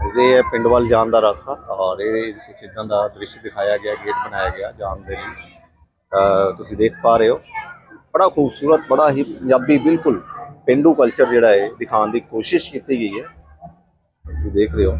ਇਹ ਹੈ ਪਿੰਡ ਵੱਲ ਜਾਣ ਦਾ ਰਸਤਾ ਔਰ ਇਹ ਕੁਛ ਇਦਾਂ ਦਾ ਦ੍ਰਿਸ਼ ਦਿਖਾਇਆ ਗਿਆ, ਗੇਟ ਬਣਾਇਆ ਗਿਆ ਜਾਣ ਦੇ ਲਈ। ਤੁਸੀਂ ਦੇਖ ਪਾ ਰਹੇ ਹੋ। ਬੜਾ ਖੂਬਸੂਰਤ, ਬੜਾ ਹੀ ਪੰਜਾਬੀ ਬਿਲਕੁਲ ਪਿੰਡੂ ਕਲਚਰ ਜਿਹੜਾ ਹੈ ਦਿਖਾਉਣ ਦੀ ਕੋਸ਼ਿਸ਼ ਕੀਤੀ ਗਈ ਹੈ। ਤੁਸੀਂ ਦੇਖ ਰਹੇ ਹੋ।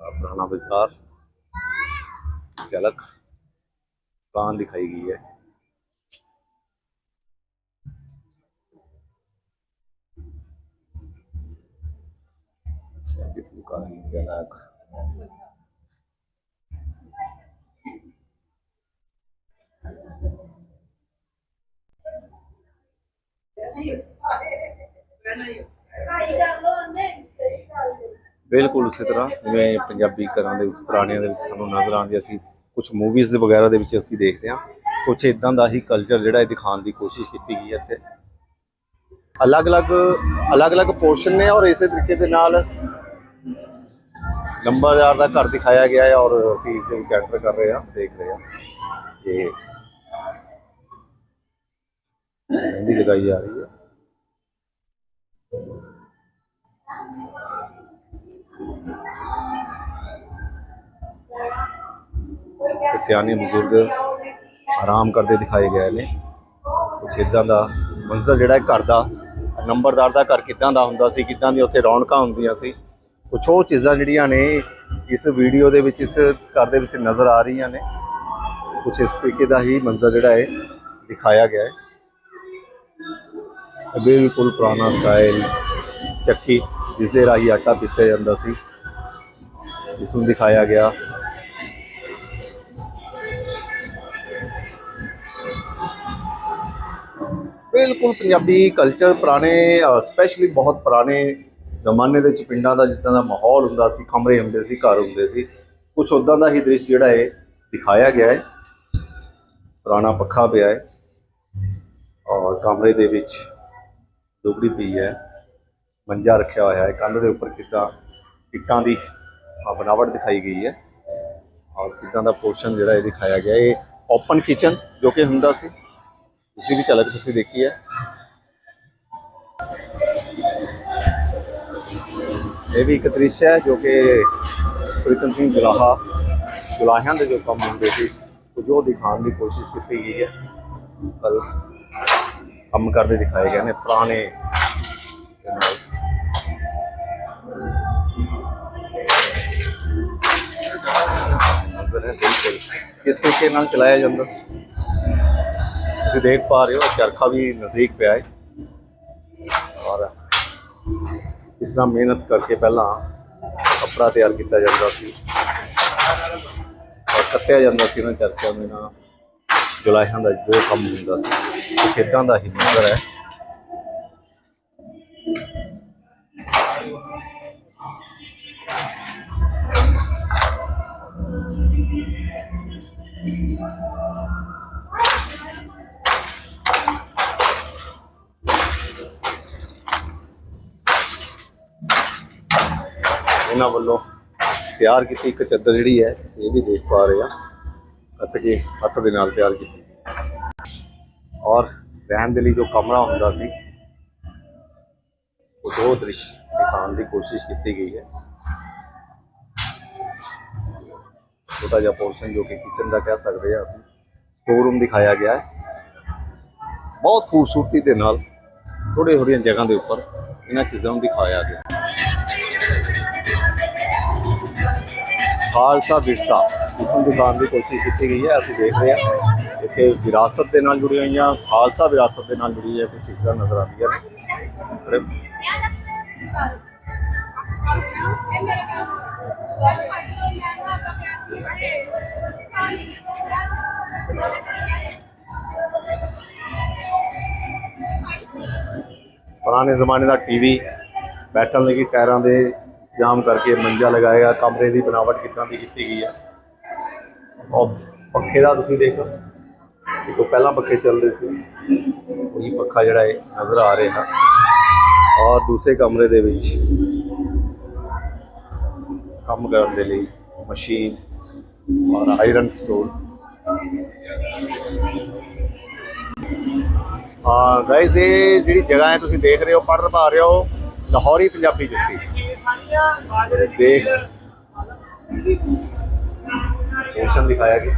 ਪੁਰਾਣਾ ਬਾਜ਼ਾਰ, ਝਲਕ ਦੁਕਾਨ ਦਿਖਾਈ ਗਈ ਹੈ। ਪੰਜਾਬੀ ਫੁਲਕਾਰੀ ਬਿਲਕੁਲ ਉਸੇ ਤਰ੍ਹਾਂ, ਜਿਵੇਂ ਪੰਜਾਬੀ ਘਰਾਂ ਦੇ ਵਿੱਚ, ਪੁਰਾਣਿਆਂ ਦੇ ਵਿੱਚ ਸਾਨੂੰ ਨਜ਼ਰ ਆਉਂਦੀ ਅਸੀਂ ਕੁਝ ਮੂਵੀਜ਼ ਦੇ ਵਗੈਰਾ ਦੇ ਵਿੱਚ ਅਸੀਂ ਦੇਖਦੇ ਹਾਂ। ਕੁਝ ਇਦਾਂ ਦਾ ਹੀ ਕਲਚਰ ਜਿਹੜਾ ਇਹ ਦਿਖਾਉਣ ਦੀ ਕੋਸ਼ਿਸ਼ ਕੀਤੀ ਗਈ ਹੈ ਇੱਥੇ। ਅਲੱਗ-ਅਲੱਗ ਅਲੱਗ-ਅਲੱਗ ਪੋਰਸ਼ਨ ਨੇ ਔਰ ਇਸੇ ਤਰੀਕੇ ਦੇ ਨਾਲ ਨੰਬਰਦਾਰ ਦਾ ਘਰ ਦਿਖਾਇਆ ਗਿਆ ਹੈ ਔਰ ਅਸੀਂ ਇਸ ਦੇ ਵਿੱਚ ਐਂਟਰ ਕਰ ਰਹੇ ਹਾਂ, ਦੇਖ ਰਹੇ ਹਾਂ। ਕਿ ਮਹਿੰਦੀ ਲਗਾਈ ਜਾ ਰਹੀ ਹੈ। ਸਿਆਣੇ ਬਜ਼ੁਰਗ ਆਰਾਮ ਕਰਦੇ ਦਿਖਾਏ ਗਏ ਨੇ। ਕੁਛ ਇਦਾਂ ਦਾ ਮੰਜ਼ਰ ਜਿਹੜਾ ਘਰ ਦਾ, ਨੰਬਰਦਾਰ ਦਾ ਘਰ ਕਿੱਦਾਂ ਦਾ ਹੁੰਦਾ ਸੀ, ਕਿੱਦਾਂ ਦੀ ਉੱਥੇ ਰੌਣਕਾਂ ਹੁੰਦੀਆਂ ਸੀ। ਕੁਛ ਉਹ ਚੀਜ਼ਾਂ ਜਿਹੜੀਆਂ ਨੇ ਇਸ ਵੀਡੀਓ ਦੇ ਵਿੱਚ, ਇਸ ਘਰ ਦੇ ਵਿੱਚ ਨਜ਼ਰ ਆ ਰਹੀਆਂ ਨੇ। ਕੁਛ ਇਸ ਤਰੀਕੇ ਦਾ ਹੀ ਮੰਜ਼ਰ ਜਿਹੜਾ ਹੈ, ਦਿਖਾਇਆ ਗਿਆ ਹੈ। ਬਿਲਕੁਲ ਪੁਰਾਣਾ ਸਟਾਈਲ ਚੱਕੀ ਜਿਸ ਦੇ ਰਾਹੀਂ ਆਟਾ ਪੀਸਿਆ ਜਾਂਦਾ ਸੀ। ਇਸ ਨੂੰ ਦਿਖਾਇਆ ਗਿਆ। ਬਿਲਕੁਲ ਪੰਜਾਬੀ ਕਲਚਰ ਪੁਰਾਣੇ ਸਪੈਸ਼ਲੀ ਬਹੁਤ ਪੁਰਾਣੇ ਜ਼ਮਾਨੇ ਦੇ ਵਿੱਚ ਪਿੰਡਾਂ ਦਾ ਜਿੱਦਾਂ ਦਾ ਮਾਹੌਲ ਹੁੰਦਾ ਸੀ, ਕਮਰੇ ਹੁੰਦੇ ਸੀ, ਘਰ ਹੁੰਦੇ ਸੀ ਕੁਝ ਉਦਾਂ ਦਾ ਹੀ ਦ੍ਰਿਸ਼ ਜਿਹੜਾ ਹੈ ਦਿਖਾਇਆ ਗਿਆ ਹੈ। ਪੁਰਾਣਾ ਪੱਖਾ ਪਿਆ ਹੈ ਔਰ ਕਮਰੇ ਦੇ ਵਿੱਚ ਦੁਗੜੀ ਪਈ ਹੈ, ਮੰਜਾ ਰੱਖਿਆ ਹੋਇਆ ਹੈ, ਕੰਧ ਦੇ ਉੱਪਰ ਕਿੱਦਾਂ ਇੱਟਾਂ ਦੀ ਬਣਾਵਟ ਦਿਖਾਈ ਗਈ ਹੈ ਔਰ ਕਿੱਦਾਂ ਦਾ ਪੋਰਸ਼ਨ ਜਿਹੜਾ ਇਹ ਦਿਖਾਇਆ ਗਿਆ ਇਹ ਓਪਨ ਕਿਚਨ ਜੋ ਕਿ ਹੁੰਦਾ ਸੀ ਇਸੇ ਵੀ ਝਲਕ ਤੁਸੀਂ ਦੇਖੀ ਹੈ। ਇਹ ਵੀ ਇੱਕ ਦ੍ਰਿਸ਼ ਹੈ ਜੋ ਕਿ ਪ੍ਰੀਤਮ ਸਿੰਘ ਜਲਾਹਾ, ਜਲਾਹਿਆਂ ਦੇ ਜੋ ਕੰਮ ਹੁੰਦੇ ਸੀ, ਕੁਝ ਉਹ ਦਿਖਾਉਣ ਦੀ ਕੋਸ਼ਿਸ਼ ਕੀਤੀ ਗਈ ਹੈ। ਪਰ ਕੰਮ ਕਰਦੇ ਦਿਖਾਏ ਗਏ ਨੇ, ਪੁਰਾਣੇ ਨਜ਼ਰ ਹੈ, ਬਿਲਕੁਲ। ਕਿਸ ਤਰੀਕੇ ਨਾਲ ਚਲਾਇਆ ਜਾਂਦਾ ਸੀ? ਤੁਸੀਂ ਦੇਖ ਪਾ ਰਹੇ ਹੋ, ਚਰਖਾ ਵੀ ਨਜ਼ਦੀਕ ਪਿਆ ਹੈ। ਔਰ ਇਸ ਤਰ੍ਹਾਂ ਮਿਹਨਤ ਕਰਕੇ ਪਹਿਲਾਂ ਕੱਪੜਾ ਤਿਆਰ ਕੀਤਾ ਜਾਂਦਾ ਸੀ। ਔਰ ਕੱਤਿਆ ਜਾਂਦਾ ਸੀ ਉਹਨਾਂ ਚਰਖਿਆਂ ਦੇ ਨਾਲ। ਜੁਲਾਹਿਆਂ ਦਾ ਜੋ ਕੰਮ ਹੁੰਦਾ ਸੀ, ਕੁਛ ਏਦਾਂ ਦਾ ਹੀ ਨਜ਼ਰ ਹੈ। ਇਹਨਾਂ ਵੱਲੋਂ ਤਿਆਰ ਕੀਤੀ ਇੱਕ ਚੱਦਰ ਜਿਹੜੀ ਹੈ, ਅਸੀਂ ਇਹ ਵੀ ਦੇਖ ਪਾ ਰਹੇ ਹਾਂ। ਕੱਤ ਕੇ ਹੱਥ ਦੇ ਨਾਲ ਤਿਆਰ ਕੀਤੀ। ਔਰ ਰਹਿਣ ਦੇ ਲਈ ਜੋ ਕਮਰਾ ਹੁੰਦਾ ਸੀ ਉਹ ਦੋ ਦ੍ਰਿਸ਼ ਦਿਖਾਉਣ ਦੀ ਕੋਸ਼ਿਸ਼ ਕੀਤੀ ਗਈ ਹੈ। ਛੋਟਾ ਜਿਹਾ ਪੋਰਸ਼ਨ ਜੋ ਕਿ ਕਿਚਨ ਦਾ ਕਹਿ ਸਕਦੇ ਹਾਂ ਅਸੀਂ ਸਟੋਰ ਰੂਮ ਦਿਖਾਇਆ ਗਿਆ ਹੈ। ਬਹੁਤ ਖੂਬਸੂਰਤੀ ਦੇ ਨਾਲ ਥੋੜੇ ਥੋੜੀਆਂ ਜਗ੍ਹਾ ਦੇ ਉੱਪਰ ਇਹਨਾਂ ਚੀਜ਼ਾਂ ਨੂੰ ਦਿਖਾਇਆ ਗਿਆ। ਖਾਲਸਾ ਵਿਰਸਾ ਇਸ ਨੂੰ ਦਿਖਾਉਣ ਦੀ ਕੋਸ਼ਿਸ਼ ਕੀਤੀ ਗਈ ਹੈ, ਅਸੀਂ ਦੇਖ ਰਹੇ ਹਾਂ। ਇੱਥੇ ਵਿਰਾਸਤ ਦੇ ਨਾਲ ਜੁੜੀਆਂ ਹੋਈਆਂ, ਖਾਲਸਾ ਵਿਰਾਸਤ ਦੇ ਨਾਲ ਜੁੜੀ ਹੋਈਆਂ ਕੁਝ ਚੀਜ਼ਾਂ ਨਜ਼ਰ ਆਉਂਦੀਆਂ ਪੁਰਾਣੇ ਜ਼ਮਾਨੇ ਦਾ ਟੀਵੀ, ਬੈਠਣ ਲਈ ਟਾਇਰਾਂ ਦੇ ਇੰਤਜ਼ਾਮ ਕਰਕੇ ਮੰਜਾ ਲਗਾਏਗਾ ਕਮਰੇ ਦੀ ਬਣਾਵਟ ਕਿੱਦਾਂ ਦੀ ਕੀਤੀ ਗਈ ਹੈ ਔਰ ਪੱਖੇ ਦਾ ਤੁਸੀਂ ਦੇਖੋ ਇਹ ਪਹਿਲਾਂ ਪੱਖੇ ਚੱਲਦੇ ਸੀ, ਉਹੀ ਪੱਖਾ ਜਿਹੜਾ ਹੈ ਨਜ਼ਰ ਆ ਰਿਹਾ। ਔਰ ਦੂਸਰੇ ਕਮਰੇ ਦੇ ਵਿੱਚ ਕੰਮ ਕਰਨ ਦੇ ਲਈ ਮਸ਼ੀਨ ਔਰ ਆਇਰਨ ਸਟੋਰ ਹਾਂ ਗਾਇਸ ਇਹ ਜਿਹੜੀ ਜਗ੍ਹਾ ਹੈ ਤੁਸੀਂ ਦੇਖ ਰਹੇ ਹੋ, ਪੜ੍ਹ ਪਾ ਰਹੇ ਹੋ, ਲਾਹੌਰੀ ਪੰਜਾਬੀ ਜੁੱਤੀ। ਦੇਖ। ਫੈਸ਼ਨ ਦਿਖਾਇਆ ਗਿਆ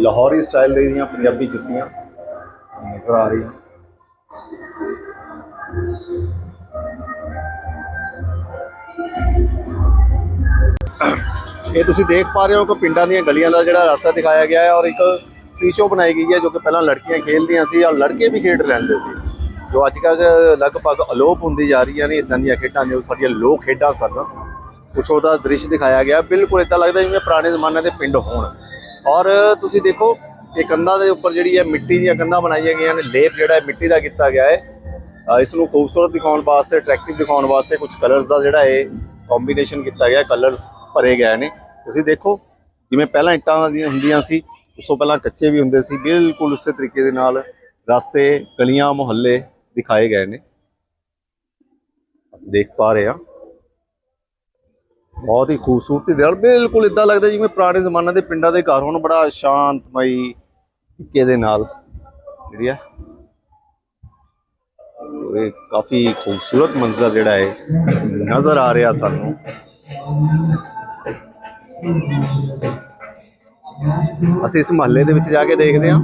ਲਾਹੌਰੀ ਸਟਾਈਲ ਦੇ ਦੀਆਂ ਪੰਜਾਬੀ ਜੁੱਤੀਆਂ ਨਜ਼ਰ ਆ ਰਹੀਆਂ। ਇਹ ਤੁਸੀਂ ਦੇਖ ਪਾ ਰਹੇ ਹੋ ਕਿ ਪਿੰਡਾਂ ਦੀਆਂ ਗਲੀਆਂ ਦਾ ਜਿਹੜਾ ਰਸਤਾ ਦਿਖਾਇਆ ਗਿਆ ਹੈ ਔਰ ਇੱਕ ਪੀਚੋ ਬਣਾਈ ਗਈ ਹੈ ਜੋ ਕਿ ਪਹਿਲਾਂ ਲੜਕੀਆਂ ਖੇਡਦੀਆਂ ਸੀ ਔਰ ਲੜਕੇ ਵੀ ਖੇਡ ਰਹਿੰਦੇ ਸੀ। ਜੋ ਅੱਜ ਕੱਲ੍ਹ ਲਗਭਗ ਅਲੋਪ ਹੁੰਦੀ ਜਾ ਰਹੀਆਂ ਨੇ ਇਦਾਂ ਦੀਆਂ ਖੇਡਾਂ ਜੋ ਸਾਡੀਆਂ ਲੋਕ ਖੇਡਾਂ ਸਨ। ਕੁਛ ਉਹਦਾ ਦ੍ਰਿਸ਼ ਦਿਖਾਇਆ ਗਿਆ। ਬਿਲਕੁਲ ਇਦਾਂ ਲੱਗਦਾ ਜਿਵੇਂ ਪੁਰਾਣੇ ਜ਼ਮਾਨੇ ਦੇ ਪਿੰਡ ਹੋਣ। ਔਰ ਤੁਸੀਂ ਦੇਖੋ, ਇਹ ਕੰਧਾਂ ਦੇ ਉੱਪਰ ਜਿਹੜੀ ਹੈ ਮਿੱਟੀ ਦੀਆਂ ਕੰਧਾਂ ਬਣਾਈਆਂ ਗਈਆਂ ਨੇ। ਲੇਪ ਜਿਹੜਾ ਹੈ ਮਿੱਟੀ ਦਾ ਕੀਤਾ ਗਿਆ ਹੈ। ਇਸ ਨੂੰ ਖੂਬਸੂਰਤ ਦਿਖਾਉਣ ਵਾਸਤੇ ਅਟਰੈਕਟਿਵ ਦਿਖਾਉਣ ਵਾਸਤੇ ਕੁਝ ਕਲਰਸ ਦਾ ਜਿਹੜਾ ਹੈ ਕੰਬੀਨੇਸ਼ਨ ਕੀਤਾ ਗਿਆ। ਕਲਰਸ ਭਰੇ ਗਏ ਨੇ। ਤੁਸੀਂ ਦੇਖੋ, ਜਿਵੇਂ ਪਹਿਲਾਂ ਇੱਟਾਂ ਦੀਆਂ ਹੁੰਦੀਆਂ ਸੀ, ਉਸ ਤੋਂ ਪਹਿਲਾਂ ਕੱਚੇ ਵੀ ਹੁੰਦੇ ਸੀ। ਬਿਲਕੁਲ ਉਸੇ ਤਰੀਕੇ ਦੇ ਨਾਲ ਰਸਤੇ, ਗਲੀਆਂ, ਮੁਹੱਲੇ ਦਿਖਾਏ ਗਏ ਨੇ। ਅਸੀਂ ਦੇਖ ਪਾ ਰਹੇ ਹਾਂ। ਬਹੁਤ ਹੀ ਖੂਬਸੂਰਤੀ ਦੇ ਨਾਲ ਬਿਲਕੁਲ ਇਦਾਂ ਲੱਗਦਾ ਜਿਵੇਂ ਪੁਰਾਣੇ ਜ਼ਮਾਨੇ ਦੇ ਪਿੰਡਾਂ ਦੇ ਘਰ ਹੋਣ, ਬੜਾ ਸ਼ਾਂਤਮਈ ਤਰੀਕੇ ਦੇ ਨਾਲ ਜਿਹੜੀ ਹੈ ਇਹ ਕਾਫੀ ਖੂਬਸੂਰਤ ਮੰਜ਼ਰ ਜਿਹੜਾ ਹੈ ਨਜ਼ਰ ਆ ਰਿਹਾ ਸਾਨੂੰ। ਅਸੀਂ ਇਸ ਮਹੱਲੇ ਦੇ ਵਿੱਚ ਜਾ ਕੇ ਦੇਖਦੇ ਹਾਂ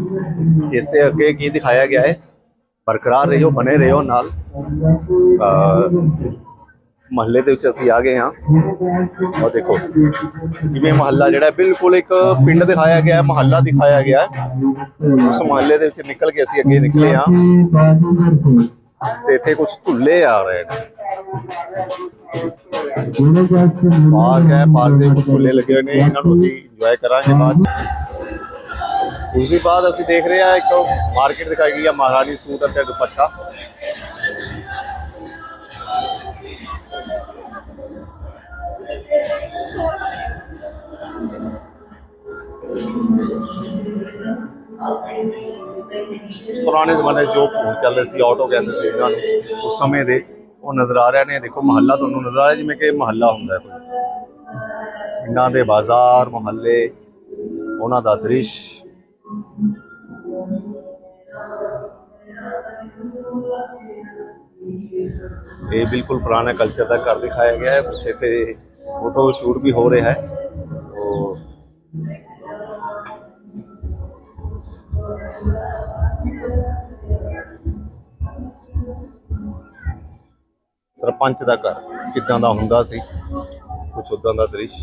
ਕਿ ਇਸ ਦੇ ਅੱਗੇ ਕੀ ਦਿਖਾਇਆ ਗਿਆ ਹੈ। ਬਰਕਰਾਰ ਰਹੋ ਬਨੇ ਰਹੋ ਨਾਲ। ਮਹੱਲੇ ਦੇ ਵਿੱਚ ਅਸੀਂ ਆ ਗਏ ਹਾਂ। ਉਹ ਦੇਖੋ ਕਿਵੇਂ ਮਹੱਲਾ ਜਿਹੜਾ ਬਿਲਕੁਲ ਇੱਕ ਪਿੰਡ ਦਿਖਾਇਆ ਗਿਆ ਹੈ, ਮਹੱਲਾ ਦਿਖਾਇਆ ਗਿਆ ਹੈ। ਉਸ ਮਹੱਲੇ ਦੇ ਵਿੱਚ ਨਿਕਲ ਕੇ ਅਸੀਂ ਅੱਗੇ ਨਿਕਲੇ ਹਾਂ। ਤੇ ਇੱਥੇ ਕੁਝ ਝੁੱਲੇ ਆ ਰਹੇ ਨੇ। ਪਾਰਕ ਹੈ, ਪਾਰਕ ਦੇ ਵਿੱਚ ਝੁੱਲੇ ਲੱਗੇ ਹੋਏ ਨੇ। ਇਹਨਾਂ ਨੂੰ ਅਸੀਂ ਇੰਜੋਏ ਕਰਾਂਗੇ ਬਾਅਦ ਉਸ ਤੋਂ ਬਾਅਦ ਅਸੀਂ ਦੇਖ ਰਹੇ ਹਾਂ ਇੱਕ ਮਾਰਕੀਟ ਦਿਖਾਈ ਗਈ ਹੈ ਮਹਾਰਾਣੀ ਸੂਟ ਅਤੇ ਦੁਪੱਟਾ। ਪੁਰਾਣੇ ਜ਼ਮਾਨੇ ਜੋ ਫੋਨ ਚੱਲਦੇ ਸੀ ਆਟੋ ਕਹਿੰਦੇ ਸੀ ਇਹਨਾਂ ਨੂੰ। ਉਸ ਸਮੇਂ ਦੇ ਉਹ ਨਜ਼ਰ ਆ ਰਹੇ ਨੇ, ਦੇਖੋ ਮਹੱਲਾ ਤੁਹਾਨੂੰ ਨਜ਼ਰ ਆ ਰਿਹਾ ਜਿਵੇਂ ਕਿ ਮਹੱਲਾ ਹੁੰਦਾ ਹੈ ਪਿੰਡਾਂ ਦੇ ਬਾਜ਼ਾਰ, ਮੁਹੱਲੇ, ਉਹਨਾਂ ਦਾ ਦ੍ਰਿਸ਼। ਇਹ ਬਿਲਕੁਲ ਪੁਰਾਣਾ ਕਲਚਰ ਦਾ ਘਰ ਦਿਖਾਇਆ ਗਿਆ ਹੈ, ਕੁਛ ਇੱਥੇ ਫੋਟੋ ਸ਼ੂਟ ਵੀ ਹੋ ਰਿਹਾ ਹੈ। ਸਰਪੰਚ ਦਾ ਘਰ ਕਿੱਦਾਂ ਦਾ ਹੁੰਦਾ ਸੀ, ਕੁਛ ਉਦਾਂ ਦਾ ਦ੍ਰਿਸ਼।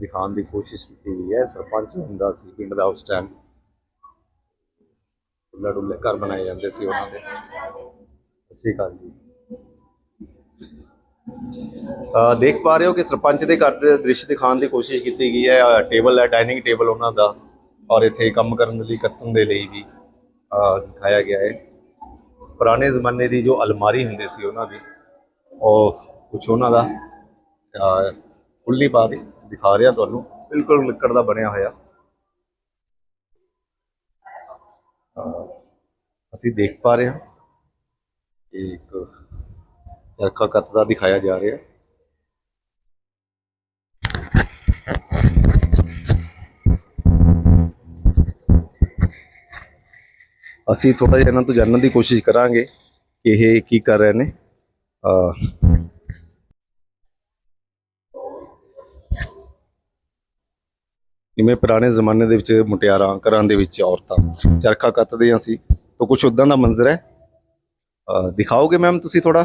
ਦਿਖਾਉਣ ਦੀ ਕੋਸ਼ਿਸ਼ ਕੀਤੀ ਗਈ ਹੈ। ਸਰਪੰਚ ਹੁੰਦਾ ਸੀ ਪਿੰਡ ਦਾ ਉਸ ਟਾਈਮ ਡੁੱਲੇ ਡੁੱਲੇ ਘਰ ਬਣਾਏ ਜਾਂਦੇ ਸੀ ਉਹਨਾਂ ਦੇ। ਸਤਿ ਸ਼੍ਰੀ ਅਕਾਲ ਜੀ। ਅ, ਦੇਖ ਪਾ ਰਹੇ ਹੋ ਕਿ ਸਰਪੰਚ ਦੇ ਘਰ ਦੇ ਦ੍ਰਿਸ਼ ਦਿਖਾਉਣ ਦੀ ਕੋਸ਼ਿਸ਼ ਕੀਤੀ ਗਈ ਹੈ। ਅ, ਟੇਬਲ ਹੈ ਡਾਈਨਿੰਗ ਟੇਬਲ ਉਹਨਾਂ ਦਾ ਔਰ ਇੱਥੇ ਕੰਮ ਕਰਨ ਦੇ ਲਈ ਕੱਤਣ ਦੇ ਲਈ ਵੀ ਅ, ਦਿਖਾਇਆ ਗਿਆ ਹੈ। ਪੁਰਾਣੇ ਜ਼ਮਾਨੇ ਦੀ ਜੋ ਅਲਮਾਰੀ ਹੁੰਦੀ ਸੀ ਉਹਨਾਂ ਦੀ ਉਹ ਕੁਛ ਉਹਨਾਂ ਦਾ ਅ, ਖੁੱਲੀ ਪਾ ਕੇ ਦਿਖਾ ਰਿਹਾ ਤੁਹਾਨੂੰ। ਬਿਲਕੁਲ ਲੱਕੜ ਦਾ ਬਣਿਆ ਹੋਇਆ। ਅਸੀਂ ਦੇਖ ਪਾ ਰਹੇ ਹਾਂ। ਇੱਕ ਚਰਖਾ ਕੱਤ ਦਾ ਦਿਖਾਇਆ ਜਾ ਰਿਹਾ। ਹੈ ਅਸੀਂ ਥੋੜਾ ਜਿਹਾ ਇਹਨਾਂ ਤੋਂ ਜਾਣਨ ਦੀ ਕੋਸ਼ਿਸ਼ ਕਰਾਂਗੇ ਕਿ ਇਹ ਕੀ ਕਰ ਰਹੇ ਨੇ। ਜਿਵੇਂ ਪੁਰਾਣੇ ਜ਼ਮਾਨੇ ਦੇ ਵਿੱਚ ਮੁਟਿਆਰਾਂ, ਘਰਾਂ ਦੇ ਵਿੱਚ ਔਰਤਾਂ, ਚਰਖਾ ਕੱਤਦੀਆਂ ਸੀ। ਤਾਂ ਕੁਝ ਉਦਾਂ ਦਾ ਮੰਜ਼ਰ ਹੈ। ਦਿਖਾਓਗੇ ਮੈਮ ਤੁਸੀਂ ਥੋੜਾ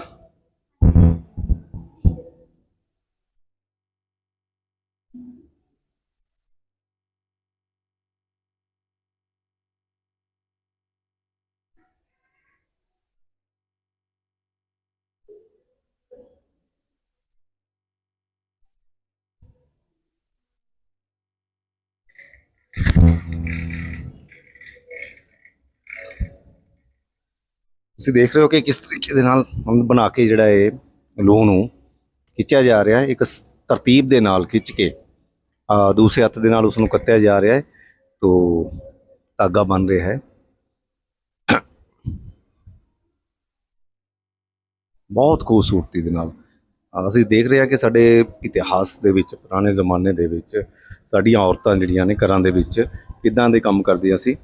ਤੁਸੀਂ ਦੇਖ ਰਹੇ ਹੋ ਕਿ ਕਿਸ ਤਰੀਕੇ ਦੇ ਨਾਲ ਬਣਾ ਕੇ ਜਿਹੜਾ ਇਹ ਲੋਹ ਨੂੰ ਖਿੱਚਿਆ ਜਾ ਰਿਹਾ ਹੈ, ਇੱਕ ਤਰਤੀਬ ਦੇ ਨਾਲ ਖਿੱਚ ਕੇ। ਦੂਸਰੇ ਹੱਥ ਦੇ ਨਾਲ ਉਸ ਨੂੰ ਕੱਤਿਆ ਜਾ ਰਿਹਾ ਹੈ, ਤੋ ਧਾਗਾ ਬਣ ਰਿਹਾ ਹੈ। ਬਹੁਤ ਖੂਬਸੂਰਤੀ ਦੇ ਨਾਲ। ਅਸੀਂ ਦੇਖ ਰਹੇ ਹਾਂ ਕਿ ਸਾਡੇ ਇਤਿਹਾਸ ਦੇ ਵਿੱਚ, ਪੁਰਾਣੇ ਜ਼ਮਾਨੇ ਦੇ ਵਿੱਚ ਸਾਡੀਆਂ ਔਰਤਾਂ ਜਿਹੜੀਆਂ ਨੇ ਘਰਾਂ ਦੇ ਵਿੱਚ ਕਿੱਦਾਂ ਦੇ ਕੰਮ ਕਰਦੀਆਂ ਸੀ।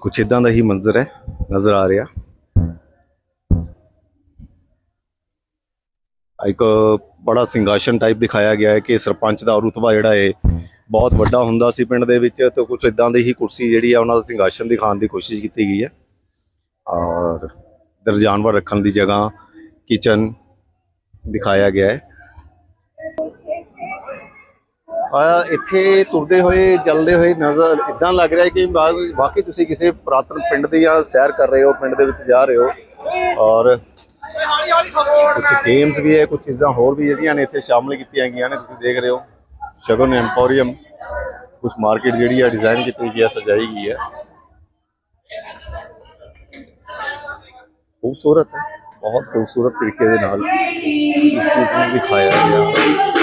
ਕੁਛ ਇਦਾਂ ਦਾ ਹੀ ਮੰਜ਼ਰ ਹੈ, ਨਜ਼ਰ ਆ ਰਿਹਾ। ਇੱਕ ਬੜਾ ਸਿੰਘਾਸਨ ਟਾਈਪ ਦਿਖਾਇਆ ਗਿਆ ਹੈ ਕਿ ਸਰਪੰਚ ਦਾ ਰੁਤਬਾ ਜਿਹੜਾ ਹੈ ਬਹੁਤ ਵੱਡਾ ਹੁੰਦਾ ਸੀ ਪਿੰਡ ਦੇ ਵਿੱਚ, ਤੇ ਕੁਝ ਇਦਾਂ ਦੀ ਹੀ ਕੁਰਸੀ ਜਿਹੜੀ ਆ, ਉਹਨਾਂ ਦਾ ਸਿੰਘਾਸਨ ਦਿਖਾਉਣ ਦੀ ਕੋਸ਼ਿਸ਼ ਕੀਤੀ ਗਈ ਹੈ। ਔਰ ਇਧਰ ਜਾਨਵਰ ਰੱਖਣ ਦੀ ਜਗ੍ਹਾ ਕਿਚਨ ਦਿਖਾਇਆ ਗਿਆ ਹੈ। ਆ ਇੱਥੇ ਤੁਰਦੇ ਹੋਏ ਚੱਲਦੇ ਹੋਏ ਨਜ਼ਰ ਇਦਾਂ ਲੱਗ ਰਿਹਾ ਕਿ ਬਾਕੀ ਤੁਸੀਂ ਕਿਸੇ ਪ੍ਰਾਤਨ ਪਿੰਡ ਦੀ ਜਾਂ ਸੈਰ ਕਰ ਰਹੇ ਹੋ, ਪਿੰਡ ਦੇ ਵਿੱਚ ਜਾ ਰਹੇ ਹੋ ਔਰ ਕੁਝ ਗੇਮਸ ਵੀ ਹੈ ਕੁਝ ਚੀਜ਼ਾਂ ਹੋਰ ਵੀ ਜਿਹੜੀਆਂ ਨੇ ਇੱਥੇ ਸ਼ਾਮਲ ਕੀਤੀਆਂ ਗਈਆਂ ਨੇ, ਤੁਸੀਂ ਦੇਖ ਰਹੇ ਹੋ। ਸ਼ਗਨ ਐਮਪੋਰੀਅਮ ਕੁਝ ਮਾਰਕੀਟ ਜਿਹੜੀ ਹੈ ਡਿਜ਼ਾਈਨ ਕੀਤੀ ਗਈ ਹੈ ਸਜਾਈ ਗਈ ਹੈ। ਖੂਬਸੂਰਤ ਹੈ। ਬਹੁਤ ਖੂਬਸੂਰਤ ਤਰੀਕੇ ਦੇ ਨਾਲ ਇਸ ਚੀਜ਼ ਨੂੰ ਦਿਖਾਇਆ ਗਿਆ ਹੈ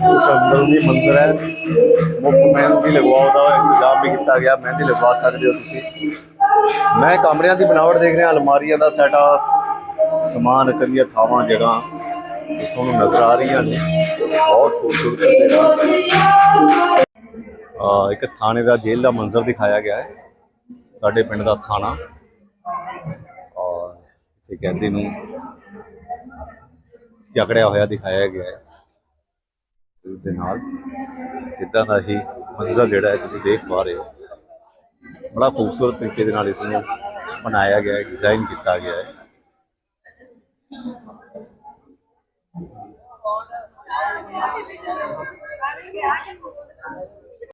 ਕੁਛ ਅੰਦਰੂਨੀ ਮੰਜ਼ਰ ਹੈ ਮੁਫਤ ਮਹਿੰਦੀ ਲਗਵਾਓ ਦਾ ਇੰਤਜ਼ਾਮ ਵੀ ਕੀਤਾ ਗਿਆ ਮਹਿੰਦੀ ਲਗਵਾ ਸਕਦੇ ਹੋ ਤੁਸੀਂ ਮੈਂ ਕਮਰਿਆਂ ਦੀ ਬਣਾਵਟ ਦੇਖ ਰਿਹਾ, ਅਲਮਾਰੀਆਂ ਦਾ ਸੈਟਅਪ ਸਮਾਨ ਰੱਖਣ ਦੀਆਂ ਥਾਵਾਂ, ਜਗ੍ਹਾ। ਤੁਹਾਨੂੰ ਨਜ਼ਰ ਆ ਰਹੀਆਂ ਨੇ। ਬਹੁਤ ਖੂਬਸੂਰਤ ਦੇ ਨਾਲ ਇੱਕ ਥਾਣੇ ਦਾ, ਜੇਲ੍ਹ ਦਾ ਮੰਜ਼ਰ ਦਿਖਾਇਆ ਗਿਆ ਹੈ। ਸਾਡੇ ਪਿੰਡ ਦਾ ਥਾਣਾ। ਔਰ ਕਿਸੇ ਕੈਦੀ ਨੂੰ ਜਕੜਿਆ ਹੋਇਆ ਦਿਖਾਇਆ ਗਿਆ ਹੈ। ਦੇ ਨਾਲ ਜਿੱਦਾਂ ਦਾ ਹੀ ਮੰਜ਼ਰ ਜਿਹੜਾ ਹੈ, ਤੁਸੀਂ ਦੇਖ ਪਾ ਰਹੇ ਹੋ। ਬੜਾ ਖੂਬਸੂਰਤ ਤਰੀਕੇ ਦੇ ਨਾਲ ਇਸ ਨੂੰ ਬਣਾਇਆ ਗਿਆ ਹੈ ਡਿਜ਼ਾਈਨ ਕੀਤਾ ਗਿਆ ਹੈ।